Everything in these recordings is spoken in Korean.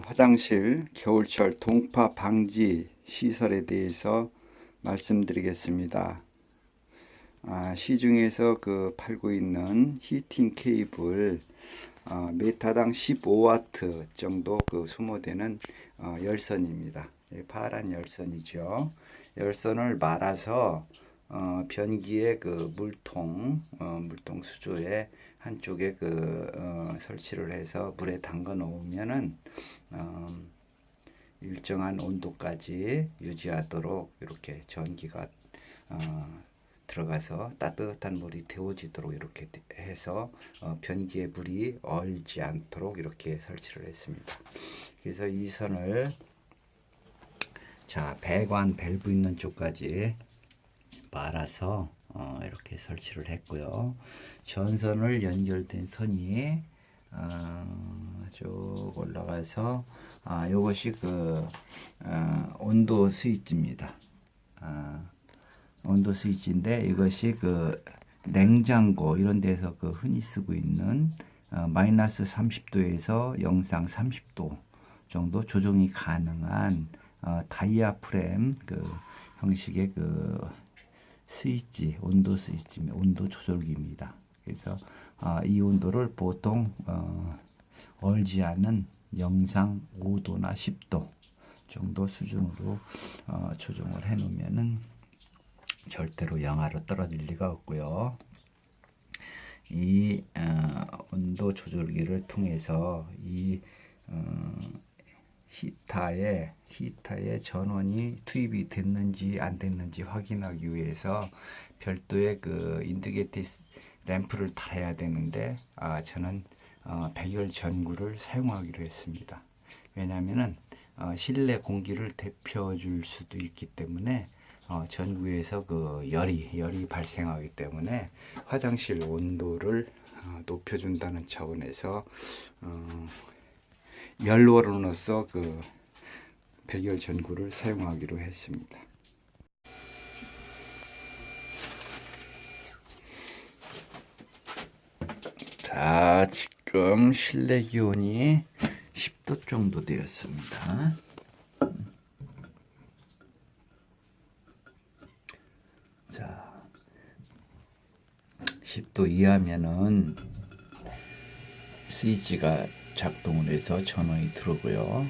화장실 겨울철 동파 방지 시설에 대해서 말씀드리겠습니다. 아, 시중에서 그 팔고 있는 히팅 케이블 어, 메타당 15와트 정도 그 소모되는 어, 열선입니다. 예, 파란 열선이죠. 열선을 말아서 어, 변기에 그 물통 어, 물통 수조에 한쪽에 그 어, 설치를 해서 물에 담가 놓으면은 어, 일정한 온도까지 유지하도록 이렇게 전기가 어, 들어가서 따뜻한 물이 데워지도록 이렇게 해서 어, 변기에 물이 얼지 않도록 이렇게 설치를 했습니다. 그래서 이 선을 자 배관 밸브 있는 쪽까지 말아서 어, 이렇게 설치를 했고요. 전선을 연결된 선이 어, 쭉 올라가서 아, 이것이 그 어, 온도 스위치입니다. 아, 온도 스위치인데 이것이 그 냉장고 이런 데서 그 흔히 쓰고 있는 어, 마이너스 30도에서 영상 30도 정도 조정이 가능한 어, 다이아프램 그 형식의 그 스위치 온도 스위치 온도 조절기입니다. 그래서 어, 이 온도를 보통 어, 얼지 않은 영상 5도나 10도 정도 수준으로 어, 조정을 해 놓으면은 절대로 영하로 떨어질 리가 없고요. 이 어, 온도 조절기를 통해서 이 어, 히타에 히타에 전원이 투입이 됐는지 안 됐는지 확인하기 위해서 별도의 그 인디게이트 램프를 달아야 되는데 아, 저는 어, 백열 전구를 사용하기로 했습니다. 왜냐하면은 어, 실내 공기를 데펴줄 수도 있기 때문에 어, 전구에서 그 열이 열이 발생하기 때문에 화장실 온도를 어, 높여준다는 차원에서 어, 열로로서 그 백열 전구를 사용하기로 했습니다. 자, 지금 실내 기온이 10도 정도 되었습니다. 자, 10도 이하면은 스위치가 작동을 해서 전원이 들어오고요.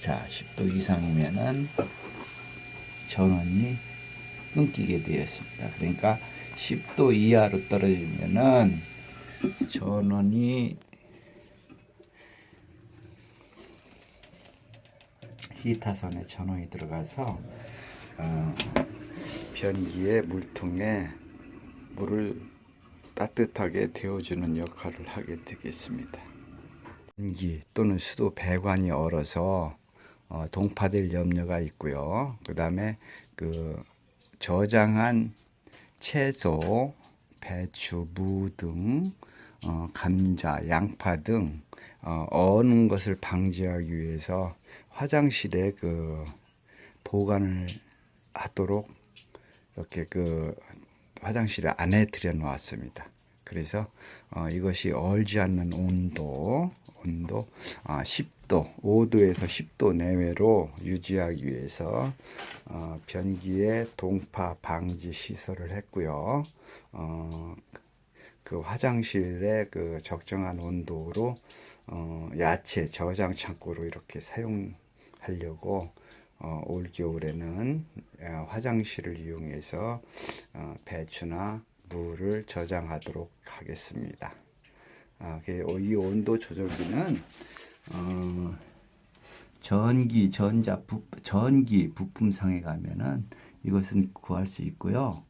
자, 10도 이상이면은 전원이 끊기게 되었습니다. 그러니까 10도 이하로 떨어지면은 전원이 히타선에 전원이 들어가서 어, 변기의 물통에 물을 따뜻하게 데워주는 역할을 하게 되겠습니다. 변기 또는 수도 배관이 얼어서 어, 동파될 염려가 있고요. 그 다음에 그 저장한 채소, 배추, 무 등, 어, 감자, 양파 등 어, 어는 것을 방지하기 위해서 화장실에 그 보관을 하도록 이렇게 그 화장실 안에 들여 놓았습니다. 그래서 어, 이것이 얼지 않는 온도, 온도 아, 10도, 5도에서 10도 내외로 유지하기 위해서 어, 변기에 동파 방지 시설을 했고요. 어, 그 화장실에 그 적정한 온도로 어, 야채 저장 창고로 이렇게 사용하려고 어, 올 겨울에는 어, 화장실을 이용해서 어, 배추나 물을 저장하도록 하겠습니다. 아, 그이 온도 조절기는 어, 전기 전자 부, 전기 부품상에 가면은 이것은 구할 수 있고요.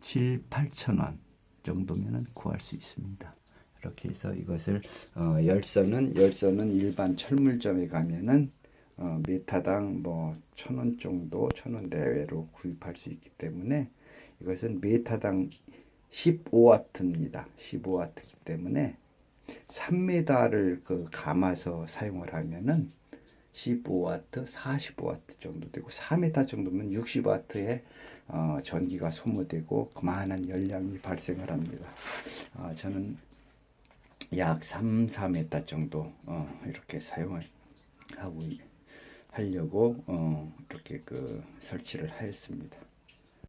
7, 8천 원 정도면은 구할 수 있습니다. 이렇게 해서 이것을 어, 열선은 열선은 일반 철물점에 가면은 어, 메타당 뭐 천 원 정도 천 원 내외로 구입할 수 있기 때문에 이것은 메타당 15와트입니다. 15와트이기 때문에 3m를 그 감아서 사용을 하면은 15와트, 45와트 정도 되고 4m 정도면 60와트의 어, 전기가 소모되고 그만한 열량이 발생을 합니다. 어, 저는 약 3, 4m 정도 어, 이렇게 사용을 하고 이- 하려고 어, 이렇게 그 설치를 하였습니다.